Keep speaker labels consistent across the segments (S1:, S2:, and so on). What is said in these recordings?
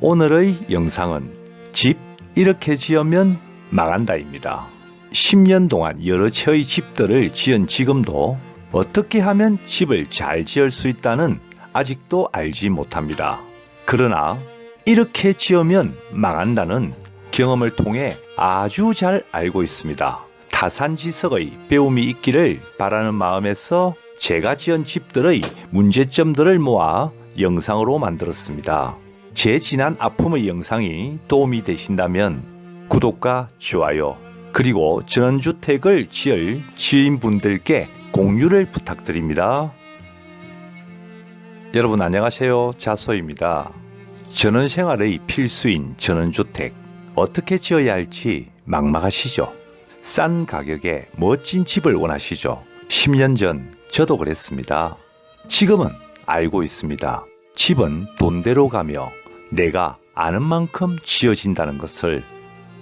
S1: 오늘의 영상은 집 이렇게 지으면 망한다입니다. 10년 동안 여러 채의 집들을 지은 지금도 어떻게 하면 집을 잘 지을 수 있다는 아직도 알지 못합니다. 그러나 이렇게 지으면 망한다는 경험을 통해 아주 잘 알고 있습니다. 타산지석의 배움이 있기를 바라는 마음에서 제가 지은 집들의 문제점들을 모아 영상으로 만들었습니다. 제 지난 아픔의 영상이 도움이 되신다면 구독과 좋아요 그리고 전원주택을 지을 지인분들께 공유를 부탁드립니다. 여러분 안녕하세요. 자소입니다. 전원생활의 필수인 전원주택 어떻게 지어야 할지 막막하시죠? 싼 가격에 멋진 집을 원하시죠? 10년 전 저도 그랬습니다. 지금은 알고 있습니다. 집은 돈대로 가며 내가 아는 만큼 지어진다는 것을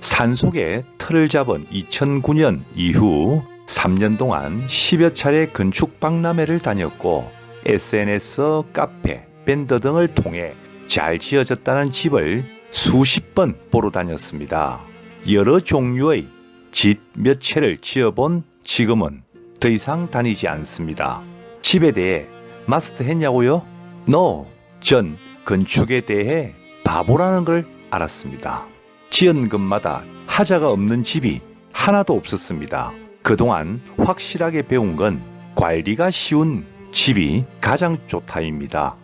S1: 산속에 틀을 잡은 2009년 이후 3년 동안 10여 차례 건축 박람회를 다녔고 SNS, 카페, 밴드 등을 통해 잘 지어졌다는 집을 수십 번 보러 다녔습니다. 여러 종류의 집 몇 채를 지어본 지금은 더 이상 다니지 않습니다. 집에 대해 마스터 했냐고요? No. 전 건축에 대해 바보라는 걸 알았습니다. 지은 것마다 하자가 없는 집이 하나도 없었습니다. 그동안 확실하게 배운 건 관리가 쉬운 집이 가장 좋다입니다.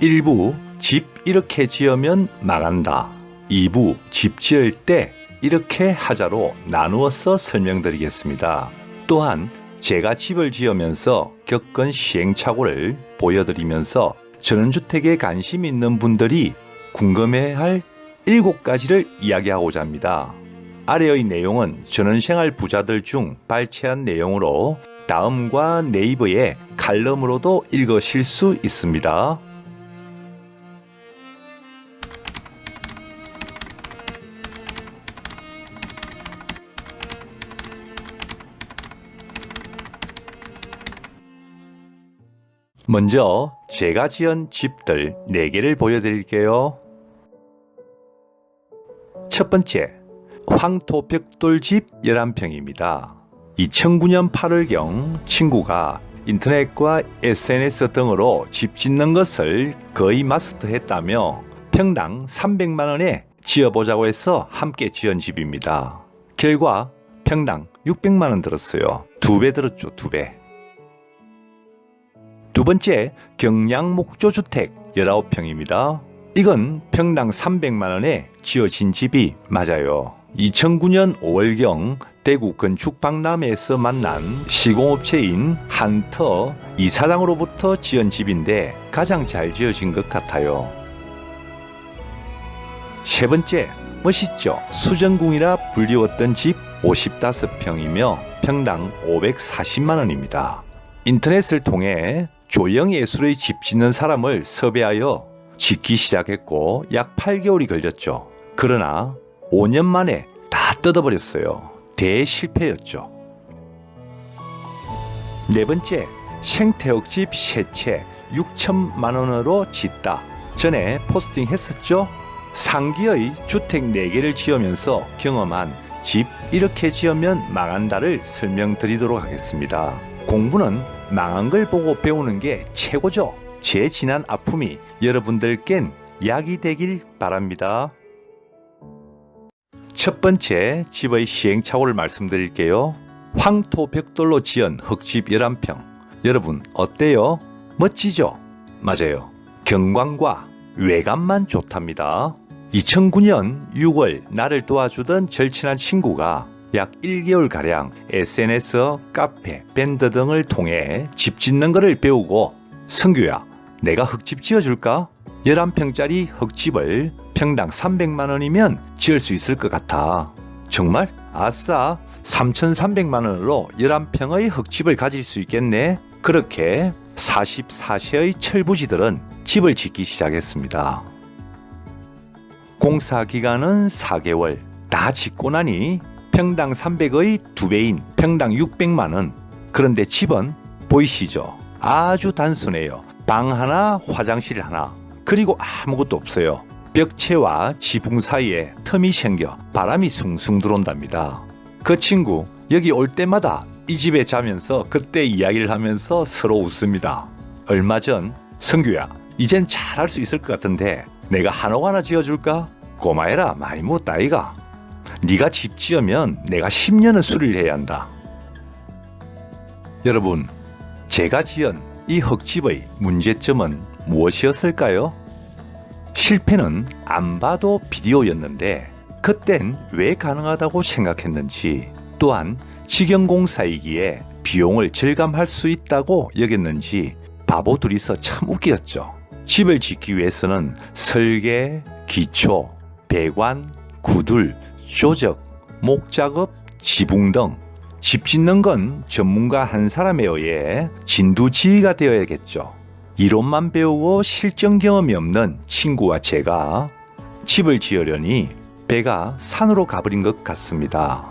S1: 일부 집 이렇게 지으면 망한다. 2부 집 지을 때 이렇게 하자로 나누어서 설명드리겠습니다. 또한 제가 집을 지으면서 겪은 시행착오를 보여드리면서 전원주택에 관심 있는 분들이 궁금해할 7가지를 이야기하고자 합니다. 아래의 내용은 전원생활 부자들 중 발췌한 내용으로 다음과 네이버의 칼럼으로도 읽으실 수 있습니다. 먼저 제가 지은 집들 4개를 보여드릴게요. 첫 번째, 황토벽돌집 11평입니다. 2009년 8월경 친구가 인터넷과 SNS 등으로 집 짓는 것을 거의 마스터했다며 평당 300만 원에 지어보자고 해서 함께 지은 집입니다. 결과 평당 600만 원 들었어요. 두 배 들었죠, 두 배. 두 번째 경량 목조 주택 19평입니다. 이건 평당 300만 원에 지어진 집이 맞아요. 2009년 5월경 대구 건축박람회에서 만난 시공업체인 한터 이사장으로부터 지은 집인데 가장 잘 지어진 것 같아요. 세 번째, 멋있죠? 수정궁이라 불리웠던 집 55평이며 평당 540만 원입니다. 인터넷을 통해 조형 예술의 집 짓는 사람을 섭외하여 짓기 시작했고 약 8개월이 걸렸죠. 그러나 5년 만에 다 뜯어버렸어요. 대실패였죠. 네 번째, 생태역집 세채 6천만 원으로 짓다. 전에 포스팅 했었죠? 상기의 주택 4개를 지으면서 경험한 집 이렇게 지으면 망한다를 설명드리도록 하겠습니다. 공부는 망한 걸 보고 배우는 게 최고죠. 제 지난 아픔이 여러분들께는 약이 되길 바랍니다. 첫 번째 집의 시행착오를 말씀드릴게요. 황토 벽돌로 지은 흙집 11평. 여러분 어때요? 멋지죠? 맞아요. 경관과 외관만 좋답니다. 2009년 6월 나를 도와주던 절친한 친구가 약 1개월가량 SNS, 카페, 밴드 등을 통해 집 짓는 것을 배우고 성규야 내가 흙집 지어줄까? 11평짜리 흙집을 평당 300만 원이면 지을 수 있을 것 같아. 정말? 아싸 3,300만 원으로 11평의 흙집을 가질 수 있겠네. 그렇게 44세의 철부지들은 집을 짓기 시작했습니다. 공사 기간은 4개월. 다 짓고 나니 평당 300의 두 배인 평당 600만 원. 그런데 집은 보이시죠? 아주 단순해요. 방 하나, 화장실 하나. 그리고 아무것도 없어요. 벽체와 지붕 사이에 틈이 생겨 바람이 숭숭 들어온답니다. 그 친구 여기 올 때마다 이 집에 자면서 그때 이야기를 하면서 서로 웃습니다. 얼마 전 성규야 이젠 잘할 수 있을 것 같은데 내가 한옥 하나 지어줄까? 고마해라 많이 못다 이가. 네가 집 지으면 내가 10년은 수리를 해야 한다. 여러분 제가 지은 이 흙집의 문제점은 무엇이었을까요? 실패는 안 봐도 비디오였는데 그땐 왜 가능하다고 생각했는지 또한 직영공사이기에 비용을 절감할 수 있다고 여겼는지 바보 둘이서 참 웃겼죠. 집을 짓기 위해서는 설계, 기초, 배관, 구둘, 조적, 목작업, 지붕 등 집 짓는 건 전문가 한 사람에 의해 진두지휘가 되어야겠죠. 이론만 배우고 실전 경험이 없는 친구와 제가 집을 지으려니 배가 산으로 가버린 것 같습니다.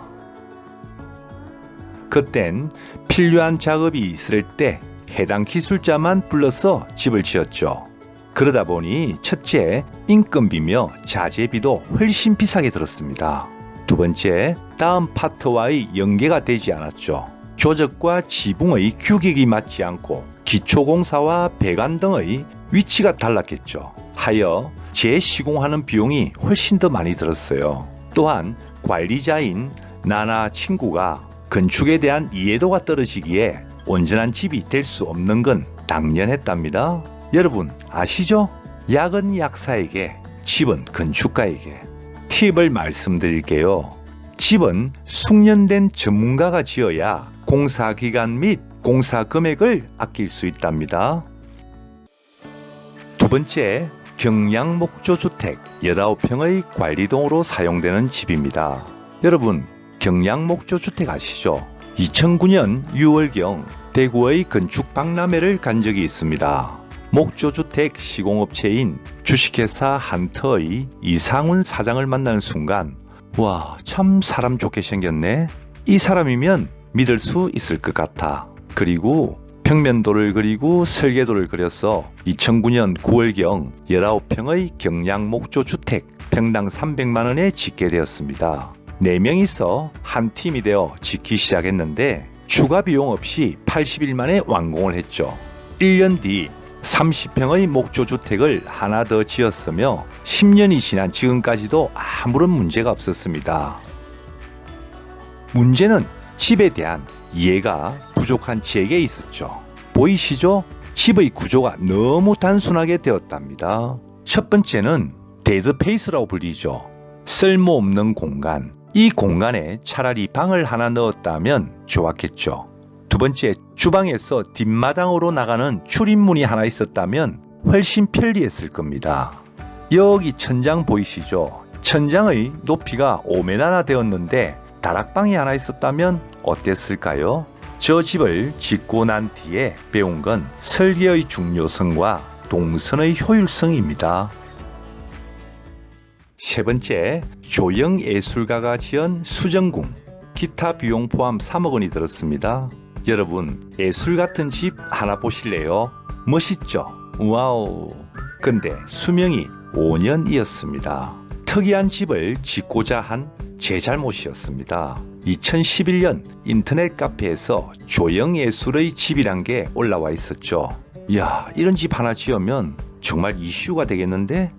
S1: 그땐 필요한 작업이 있을 때 해당 기술자만 불러서 집을 지었죠. 그러다 보니 첫째, 인건비며 자재비도 훨씬 비싸게 들었습니다. 두 번째, 다음 파트와의 연계가 되지 않았죠. 조적과 지붕의 규격이 맞지 않고 기초공사와 배관 등의 위치가 달랐겠죠. 하여 재시공하는 비용이 훨씬 더 많이 들었어요. 또한 관리자인 나나 친구가 건축에 대한 이해도가 떨어지기에 온전한 집이 될 수 없는 건 당연했답니다. 여러분 아시죠? 약은 약사에게, 집은 건축가에게. 팁을 말씀드릴게요. 집은 숙련된 전문가가 지어야 공사 기간 및 공사 금액을 아낄 수 있답니다. 두 번째, 경량 목조 주택 19평의 관리동으로 사용되는 집입니다. 여러분, 경량 목조 주택 아시죠? 2009년 6월경 대구의 건축 박람회를 간 적이 있습니다. 목조주택 시공업체인 주식회사 한터의 이상훈 사장을 만나는 순간 와, 참 사람 좋게 생겼네. 이 사람이면 믿을 수 있을 것 같아. 그리고 평면도를 그리고 설계도를 그려서 2009년 9월경 19평의 경량 목조 주택 평당 300만 원에 짓게 되었습니다. 4명이서 한 팀이 되어 짓기 시작했는데 추가 비용 없이 80일 만에 완공을 했죠. 1년 뒤 30평의 목조 주택을 하나 더 지었으며 10년이 지난 지금까지도 아무런 문제가 없었습니다. 문제는 집에 대한 이해가 부족한 제게 있었죠. 보이시죠? 집의 구조가 너무 단순하게 되었답니다. 첫 번째는 데드페이스라고 불리죠. 쓸모없는 공간. 이 공간에 차라리 방을 하나 넣었다면 좋았겠죠. 두 번째, 주방에서 뒷마당으로 나가는 출입문이 하나 있었다면 훨씬 편리했을 겁니다. 여기 천장 보이시죠? 천장의 높이가 5m나 되었는데 다락방이 하나 있었다면 어땠을까요? 저 집을 짓고 난 뒤에 배운 건 설계의 중요성과 동선의 효율성입니다. 세 번째, 조영 예술가가 지은 수정궁. 기타 비용 포함 3억 원이 들었습니다. 여러분, 예술 같은 집 하나 보실래요? 멋있죠? 와우. 근데 수명이 5년이었습니다. 특이한 집을 짓고자 한 제 잘못이었습니다. 2011년 인터넷 카페에서 조영 예술의 집이란 게 올라와 있었죠. 야, 이런 집 하나 지으면 정말 이슈가 되겠는데?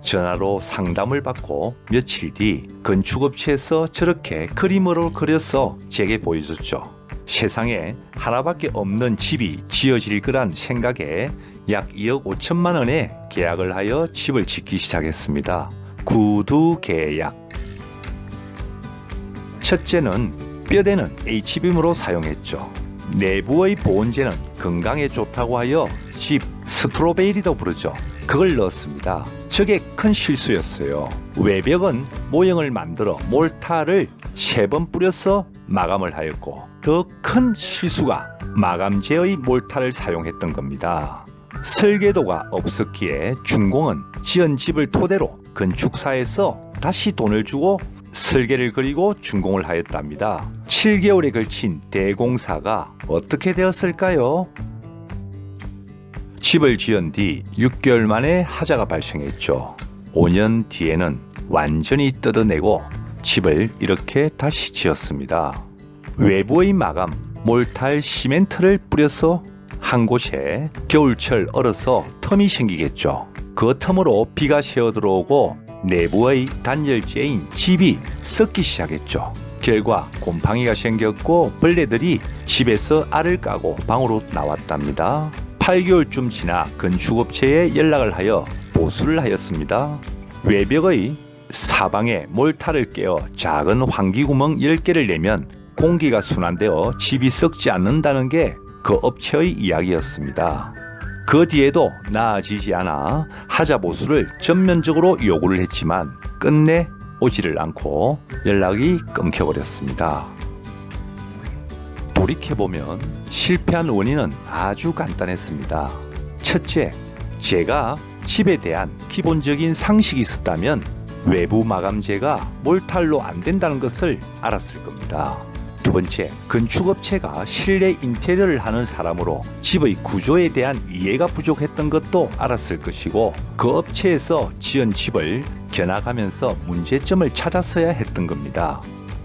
S1: 전화로 상담을 받고 며칠 뒤 건축업체에서 저렇게 그림으로 그려서 제게 보여줬죠. 세상에 하나밖에 없는 집이 지어질 거란 생각에 약 2억 5천만 원에 계약을 하여 집을 짓기 시작했습니다. 구두 계약. 첫째는 뼈대는 H빔으로 사용했죠. 내부의 보온재는 건강에 좋다고 하여 집 스트로베리도 부르죠. 그걸 넣었습니다. 저게 큰 실수였어요. 외벽은 모형을 만들어 몰타를 세 번 뿌려서 마감을 하였고 더 큰 실수가 마감재의 몰타를 사용했던 겁니다. 설계도가 없었기에 준공은 지은 집을 토대로 건축사에서 다시 돈을 주고 설계를 그리고 준공을 하였답니다. 7개월에 걸친 대공사가 어떻게 되었을까요? 집을 지은 뒤 6개월 만에 하자가 발생했죠. 5년 뒤에는 완전히 뜯어내고 집을 이렇게 다시 지었습니다. 외부의 마감, 몰탈 시멘트를 뿌려서 한 곳에 겨울철 얼어서 텀이 생기겠죠. 그 텀으로 비가 새어 들어오고 내부의 단열재인 집이 썩기 시작했죠. 결과 곰팡이가 생겼고 벌레들이 집에서 알을 까고 방으로 나왔답니다. 8개월쯤 지나 건축업체에 연락을 하여 보수를 하였습니다. 외벽의 사방에 몰타를 깨어 작은 환기구멍 10개를 내면 공기가 순환되어 집이 썩지 않는다는 게 그 업체의 이야기였습니다. 그 뒤에도 나아지지 않아 하자 보수를 전면적으로 요구를 했지만 끝내 오지를 않고 연락이 끊겨버렸습니다. 돌이켜보면 실패한 원인은 아주 간단했습니다. 첫째, 제가 집에 대한 기본적인 상식이 있었다면 외부 마감재가 몰탈로 안 된다는 것을 알았을 겁니다. 두 번째, 건축업체가 실내 인테리어를 하는 사람으로 집의 구조에 대한 이해가 부족했던 것도 알았을 것이고 그 업체에서 지은 집을 견학하면서 문제점을 찾았어야 했던 겁니다.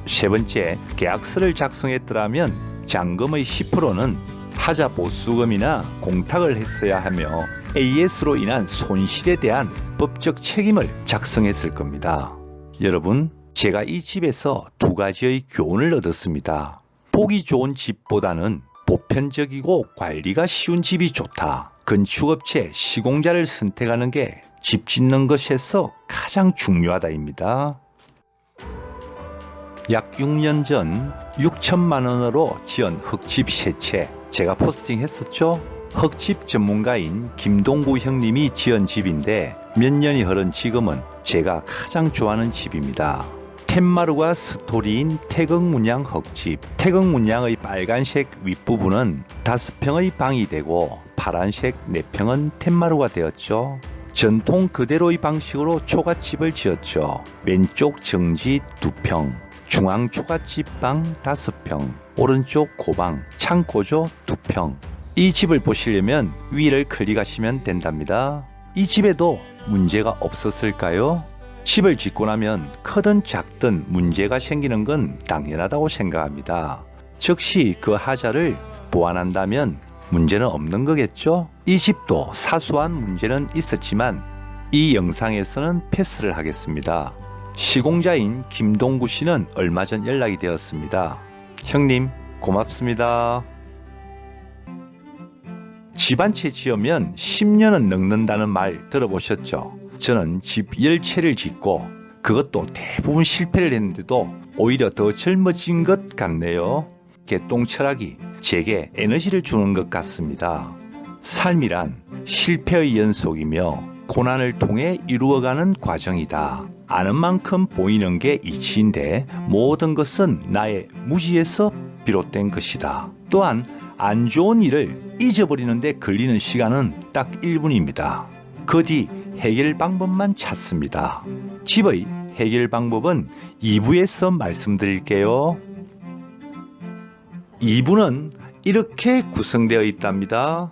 S1: 세 번째, 계약서를 작성했더라면 잔금의 10%는 하자 보수금이나 공탁을 했어야 하며 AS로 인한 손실에 대한 법적 책임을 작성했을 겁니다. 여러분, 제가 이 집에서 두 가지의 교훈을 얻었습니다. 보기 좋은 집보다는 보편적이고 관리가 쉬운 집이 좋다. 건축업체 시공자를 선택하는 게 집 짓는 것에서 가장 중요하다입니다. 약 6년 전 6천만 원으로 지은 흙집 세 채 제가 포스팅했었죠. 흙집 전문가인 김동구 형님이 지은 집인데 몇 년이 흐른 지금은 제가 가장 좋아하는 집입니다. 텐마루가 스토리인 태극 문양 흙집. 태극 문양의 빨간색 윗부분은 다섯 평의 방이 되고 파란색 네 평은 텐마루가 되었죠. 전통 그대로의 방식으로 초가집을 지었죠. 왼쪽 정지 두 평, 중앙 초가집 방 다섯 평, 오른쪽 고방 창고조 두 평. 이 집을 보시려면 위를 클릭하시면 된답니다. 이 집에도 문제가 없었을까요? 집을 짓고 나면 크든 작든 문제가 생기는 건 당연하다고 생각합니다. 즉시 그 하자를 보완한다면 문제는 없는 거겠죠? 이 집도 사소한 문제는 있었지만 이 영상에서는 패스를 하겠습니다. 시공자인 김동구 씨는 얼마 전 연락이 되었습니다. 형님, 고맙습니다. 집한 채 지으면 10년은 넘는다는 말 들어보셨죠? 저는 집 10채를 짓고 그것도 대부분 실패를 했는데도 오히려 더 젊어진 것 같네요. 개똥 철학이 제게 에너지를 주는 것 같습니다. 삶이란 실패의 연속이며 고난을 통해 이루어가는 과정이다. 아는 만큼 보이는 게 이치인데 모든 것은 나의 무지에서 비롯된 것이다. 또한 안 좋은 일을 잊어버리는데 걸리는 시간은 딱 1분입니다. 그 뒤 해결 방법만 찾습니다. 집의 해결 방법은 2부에서 말씀드릴게요. 2부는 이렇게 구성되어 있답니다.